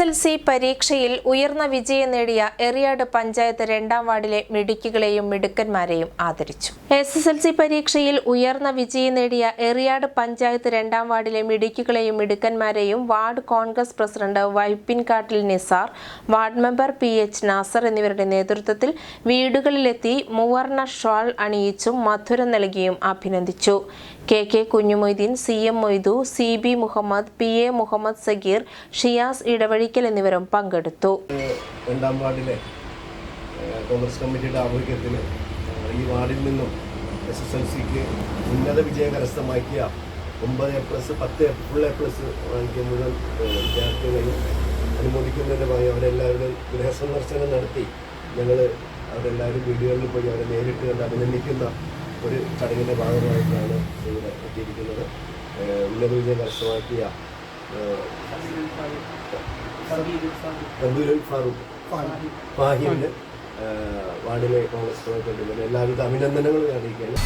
S L C പരീക്ഷയിൽ ഉയർന്ന വിജയം നേടിയ എറിയാട് പഞ്ചായത്ത് രണ്ടാം വാർഡിലെ മിടുക്കികളെയും മിടുക്കന്മാരെയും ആദരിച്ചു. എസ് എസ് എൽ സി പരീക്ഷയിൽ ഉയർന്ന വിജയം നേടിയ എറിയാട് പഞ്ചായത്ത് രണ്ടാം വാർഡിലെ മിടുക്കികളെയും മിടുക്കന്മാരെയും ward Congress president വൈപ്പിൻകാട്ടിൽ Nisar ward member P H Nasar എന്നിവരുടെ നേതൃത്വത്തിൽ വീടുകളിലെത്തി മൂവർണ ഷാൾ അണിയിച്ചും മധുരം നൽകിയും അഭിനന്ദിച്ചു. K K Kunjumoideen C M Moidu C B Muhammad P A Muhammad Sagir Shiyas Edavazhikkal എന്നിവരും പങ്കെടുത്തു. രണ്ടാം വാർഡിലെ കോൺഗ്രസ് കമ്മിറ്റിയുടെ ആഭിമുഖ്യത്തിൽ ഈ വാർഡിൽ നിന്നും എസ് എസ് എൽ സിക്ക് ഉന്നത വിജയം കരസ്ഥമാക്കിയ ഒമ്പത് എ പ്ലസ് പത്ത് ഫുൾ എ പ്ലസ് വാങ്ങിയ മുഴുവൻ വിദ്യാർത്ഥികളെയും അനുമോദിക്കുന്നതിന്റെ ഭാഗമായി അവരെല്ലാവരുടെയും ഗൃഹസന്ദർശനം നടത്തി ഞങ്ങൾ അവരെല്ലാവരും വീടുകളിൽ പോയി അവരെ നേരിട്ട് കണ്ട് അഭിനന്ദിക്കുന്ന ഒരു ചടങ്ങിന്റെ ഭാഗമായിട്ടാണ് ഇവിടെ എത്തിയിരിക്കുന്നത്. ഉന്നത വിജയം കരസ്ഥമാക്കിയ ഫാറൂഖ്. ഫാഹിമിന് വാർഡിലെ കോൺഗ്രസ് പ്രവർത്തകരുടെ എല്ലാവിധ അഭിനന്ദനങ്ങളും അറിയിക്കുകയാണ്.